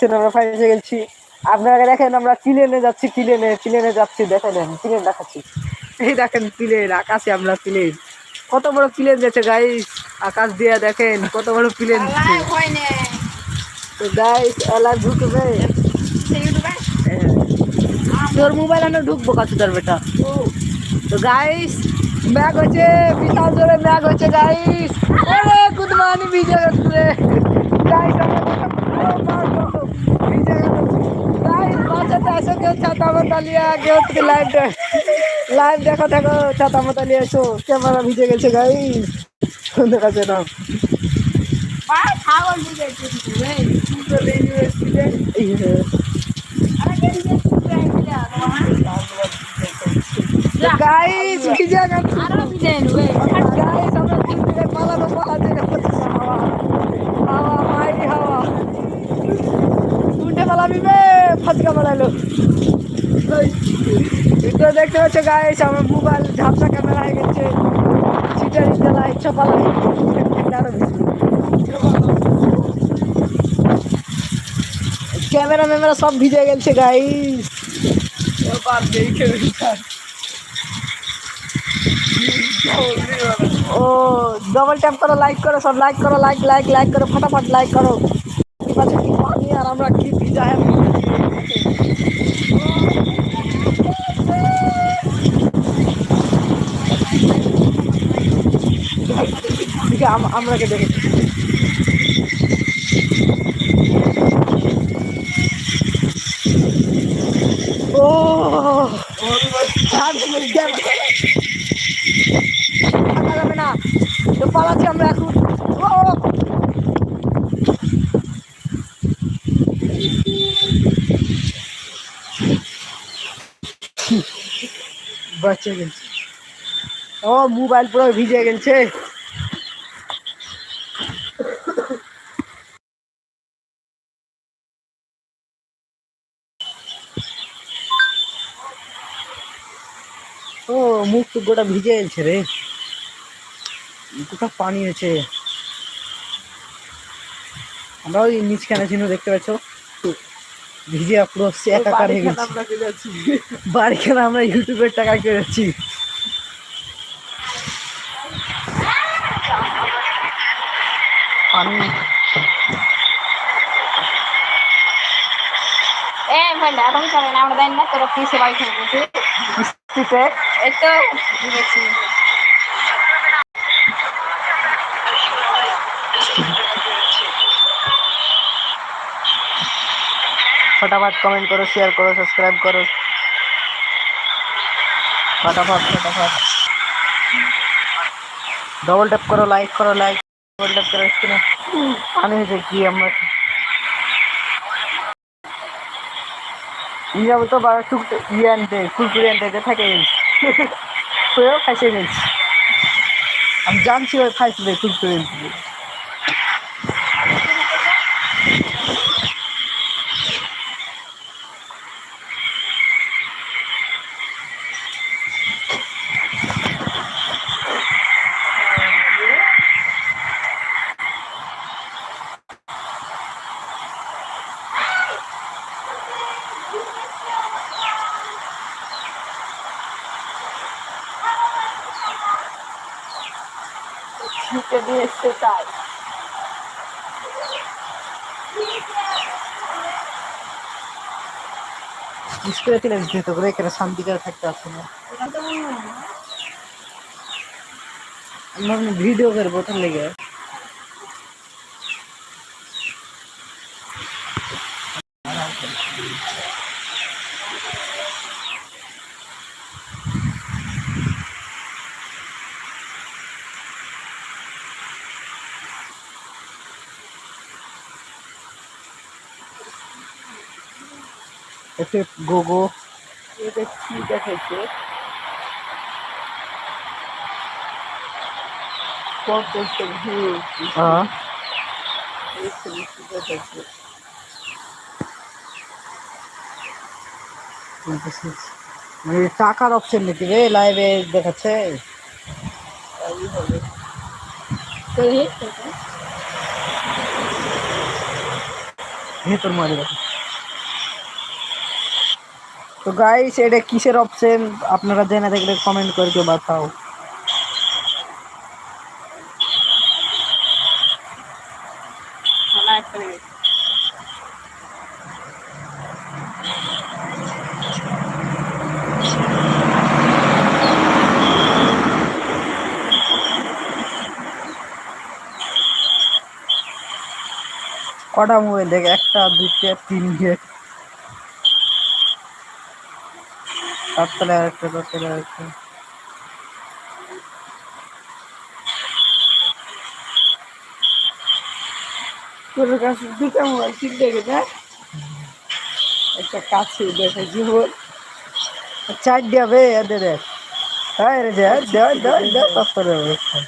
দেখছেন আমরা ফাইসে গেছি। আপনারা দেখেন আমরা প্লেনে যাচ্ছি প্লেনে প্লেনে যাচ্ছি দেখেন প্লেন দেখাচ্ছি। এই দেখেন প্লেন আকাশে আমরা প্লেন। কত বড় প্লেন যাচ্ছে গাইস আকাশ দিয়ে দেখেন কত বড় প্লেন তো গাইস এলা ঢুকবে। হ্যাঁ। তোর মোবাইল আনে ঢুকবো কাছে তোর বেটা। তো গাইস ম্যাগ হচ্ছে বিশাল জোরে ম্যাগ হচ্ছে গাইস গুড মর্নিং বিজয়। রে গাইস গাইস বাঁচাতে আসো কেউ ছাতা মাতা লিয়া কেউ থেকে লাইভ লাইভ দেখো দেখো ছাতা মাতা লিয়ে এসো। ক্যামেরা ভিজে গেছে গাইস সুন্দর কাছে না? বা ছাগল দিকে একটু রে। এই রে। আরে গেলি যে প্রাইভেট তো গাইস ভিজে গেছে আরও বিদেন ওই গাইস আমরা তিন দিকে পালানো পালাতে গেছে হাওয়া হাওয়া মাইরি হাওয়া। উঠে পালাবি বে। ফাটকা মারাইলো এটা দেখতে হচ্ছে গাইস আমার মোবাইল ঝাপসা ক্যামেরা হয়ে গেছে। সিটারি জ্বালা ইচ্ছা পালাই আরও ক্যামেরা ম্যামেরা সব ভিজে গেছে গাইস ও ডবল ট্যাপ করো লাইক করো সব লাইক করো লাইক লাইক লাইক করো ফটাফট লাইক করো। কি পাচ্ছে কি পানি আর আমরা কি ভিজা হ্যাঁ? আমরাকে দেখে ও পালাচ্ছি আমরা এখন ও! গেছে ও, মোবাইল পুরো ভিজে গেছে। ও, মুখ তো গোটা ভিজে গেছে রে। কোথাও পানি আছে। আমরা ওই নিচ কেন ছিল দেখতে পাচ্ছ? ভিজে পুরো একাকার হয়ে গেছে। বাড়ি কেন আমরা ইউটিউবের টাকা কেড়েছি পানি আমরা দেন না তোরা কি সেবাই খেলছিস কিস্তিতে? এই তো ফটাফট কমেন্ট করো শেয়ার করো সাবস্ক্রাইব করো। ফটাফট ফটাফট। ডবল ট্যাপ করো লাইক করো লাইক ডবল ট্যাপ করো স্ক্রিনে আমি হচ্ছে কি আমার। যাব তো বা টুক ইয়ে আনতে কুরকুরি আনতে থাকে। তোরাও খাইছে নিস আমি জানছি ওই খাইছে কুরকুরি আনতে। এসছে তাই স্কুলে ছিলেন যেহেতু করে এখানে শান্তিকার থাকতে আসছে না আমরা ভিডিও করবো তার লেগে একটু গোগো। এটা কি দেখাইছে টাকার অপশন নাকি রে? লাইভে দেখাচ্ছে? ভেতর মারি দেখো তো গাইস এটা কিসের অপশন আপনারা জেনে দেখলে কমেন্ট করে কেউ বাতাও কটা মোবাইল দেখে একটা দুইটা তিনটে। তারতলে আরেকটা তারতলে গেছে একটা কাছে দেখে জীবন। চার দিয়াবে এদের হ্যাঁ রে তারতলে আরেকটা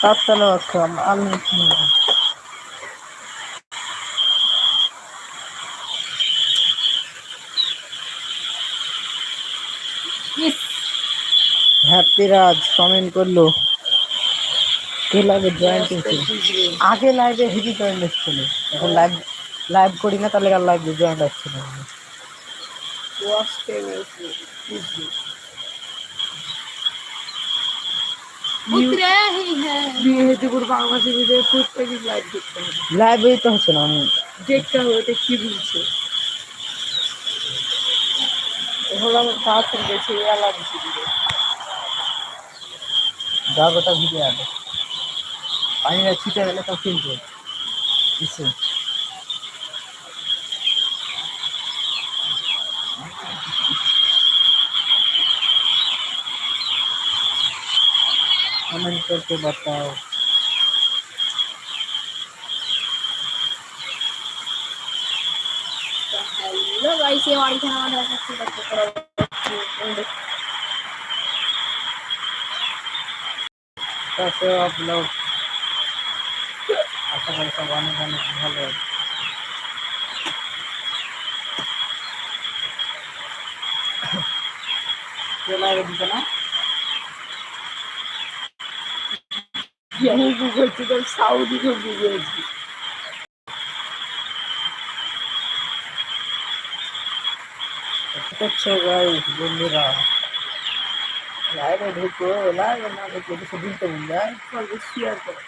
তারতলে একটা আলু হ্যাপি রাজ কমেন্ট করল। কে লাইভে জয়েন্ট হয়েছিল আগে লাইভে হেভি জয়েন্ট এসেছিল এখন লাইভ লাইভ করি না, তাহলে আর লাইভে জয়েন্ট আসছিল না। ওয়াশ টেনে পুত্রে হি বিয়ে হেতু করে বাংলাদেশে ভিডিও প্রত্যেকদিন লাইভ দেখতে হবে লাইভেই তো হচ্ছে না, আমি দেখতে হবে ওটা কি বলছে হলো আমার গেছে এলা डालोटा ভিজে যাবে পানিটা ছিটে গেলে তো কিনবে इससे कमेंट करके बताओ हेलो गाइस ये वाली खाना मैं रखती हूँ कैसे हो आप लोग? अच्छा खासा गाने गाने भले चला गया दिखना यही गूगल से तो साउदी को गूगल से अच्छा गाइस बंदरा বন্ধুরা লাইভে ঢুকো লাইভে না ঢুকো কিছু দিতে বল যায় সব শেয়ার করো